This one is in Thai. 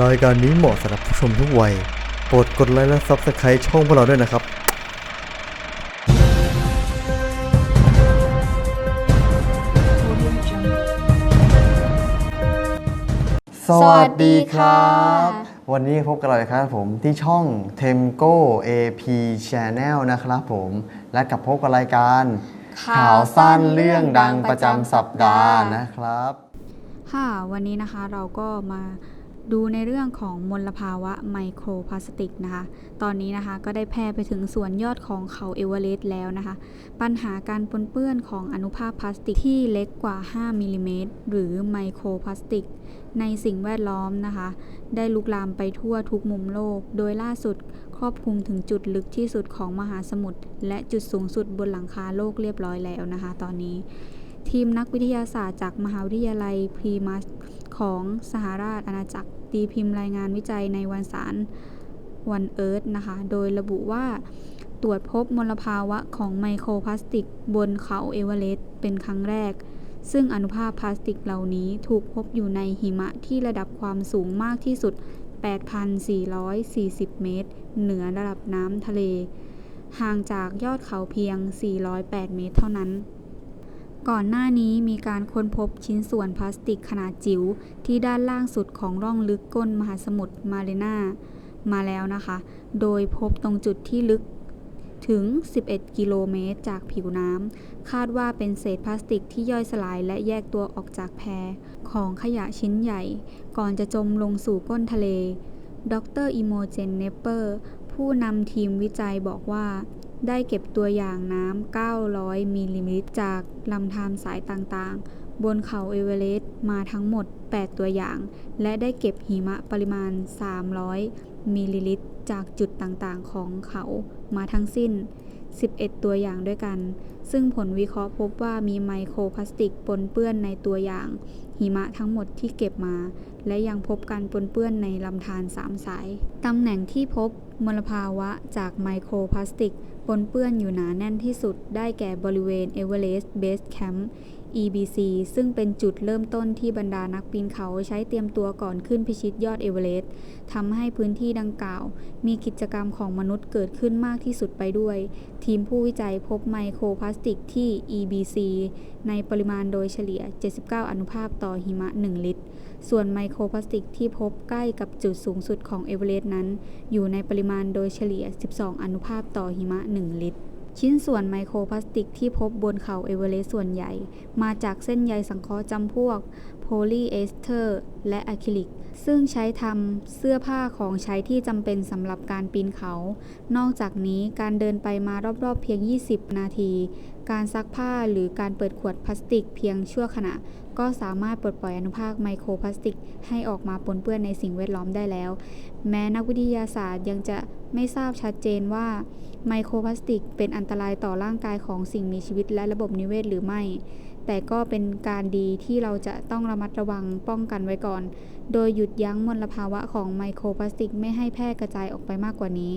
รายการนี้เหมาะสำหรับผู้ชมทุกวัย โปรดกดไลค์และซับสไครต์ช่องพวกเราด้วยนะครับ สวัสดีครับ วันนี้พบกันเราอีกครับผมที่ช่อง Temco AP Channel นะครับผม และกับพบกับรายการข่าวสั้นเรื่องดังประจำสัปดาห์นะครับ ค่ะ วันนี้นะคะเราก็มา ดูในเรื่องของมลภาวะไมโครพลาสติกนะคะ ตอนนี้นะคะก็ได้แพร่ไปถึงส่วนยอดของเขาเอเวอเรสต์แล้วนะคะ ปัญหาการปนเปื้อนของอนุภาคพลาสติกที่เล็กกว่า 5มิลลิเมตรหรือไมโครพลาสติก ในสิ่งแวดล้อมนะคะ ได้ลุกลามไปทั่วทุกมุมโลก โดยล่าสุดครอบคลุมถึงจุดลึกที่สุดของมหาสมุทรและจุดสูงสุดบนหลังคาโลกเรียบร้อยแล้วนะคะ ตอนนี้ ทีมนักวิทยาศาสตร์จากมหาวิทยาลัยพรีมัสของสหราชอาณาจักรตีพิมพ์รายงานวิจัยในวันสารวันเอิร์ธนะคะ โดยระบุว่าตรวจพบมลภาวะของไมโครพลาสติกบนเขาเอเวอเรสต์เป็นครั้งแรก ซึ่งอนุภาคพลาสติกเหล่านี้ถูกพบอยู่ในหิมะที่ระดับความสูงมากที่สุด 8,440 เมตร เหนือระดับน้ำทะเล ห่างจากยอดเขาเพียง 408 เมตรเท่านั้น ก่อนหน้านี้มีการค้นพบชิ้นส่วนพลาสติกขนาดจิ๋วที่ด้านล่างสุดของร่องลึกก้นมหาสมุทรมาเรนามาแล้วนะคะ โดยพบตรงจุดที่ลึกถึง 11 กิโลเมตรจากผิวน้ำ คาดว่าเป็นเศษพลาสติกที่ย่อยสลายและแยกตัวออกจากแพรของขยะชิ้นใหญ่ ก่อนจะจมลงสู่ก้นทะเล ดรอิโมเจนเนเปอร์ ผู้นำทีมวิจัยบอกว่า ได้เก็บตัวอย่างน้ำ 900 มิลลิลิตร จากลำธารสายต่างๆ บนเขาเอเวอเรสต์มาทั้งหมด 8 ตัวอย่าง และได้เก็บหิมะปริมาณ 300 มิลลิลิตร จากจุดต่างๆ ของเขามาทั้งสิ้น 11 ตัวอย่างด้วยกัน ซึ่งผลวิเคราะห์พบว่ามีไมโครพลาสติกปนเปื้อนในตัวอย่าง หิมะทั้งหมดที่เก็บมา และยังพบการปนเปื้อนในลำธารสามสาย ตำแหน่งที่พบมลภาวะจากไมโครพลาสติกปนเปื้อนอยู่หนาแน่นที่สุดได้แก่บริเวณเอเวอเรสต์เบสแคมป์ EBC ซึ่งเป็นจุดเริ่มต้นที่บรรดานักปีนเขาใช้เตรียมตัวก่อนขึ้นพิชิตยอดเอเวอเรสต์ทำให้พื้นที่ดังกล่าว มีกิจกรรมของมนุษย์เกิดขึ้นมากที่สุดไปด้วย ทีมผู้วิจัยพบไมโครพลาสติกที่ EBC ในปริมาณโดยเฉลี่ย 79 อนุภาคต่อหิมะ 1 ลิตร ส่วนไมโครพลาสติกที่พบใกล้กับจุดสูงสุดของเอเวอเรสต์นั้น อยู่ในปริมาณโดยเฉลี่ย 12 อนุภาคต่อหิมะ 1 ลิตร ชิ้นส่วนไมโครพลาสติกที่พบบนเขาเอเวอเรสต์ส่วนใหญ่ มาจากเส้นใยสังเคราะห์จำพวกโพลีเอสเตอร์ และอะคริลิก ซึ่งใช้ทำเสื้อผ้าของใช้ที่จำเป็นสำหรับการปีนเขา นอกจากนี้การเดินไปมารอบๆเพียง 20 นาที การซักผ้าหรือการเปิดขวดพลาสติกเพียงชั่วขณะ ก็สามารถปลดปล่อยอนุภาคไมโครพลาสติก ให้ออกมาปนเปื้อนในสิ่งแวดล้อมได้แล้ว แม้นักวิทยาศาสตร์ยังจะไม่ทราบชัดเจนว่าไมโครพลาสติก เป็นอันตรายต่อร่างกายของสิ่งมีชีวิตและระบบนิเวศหรือไม่ แต่ก็เป็นการดีที่เราจะต้องระมัดระวังป้องกันไว้ก่อน โดยหยุดยั้งมลภาวะของไมโครพลาสติกไม่ให้แพร่กระจายออกไปมากกว่านี้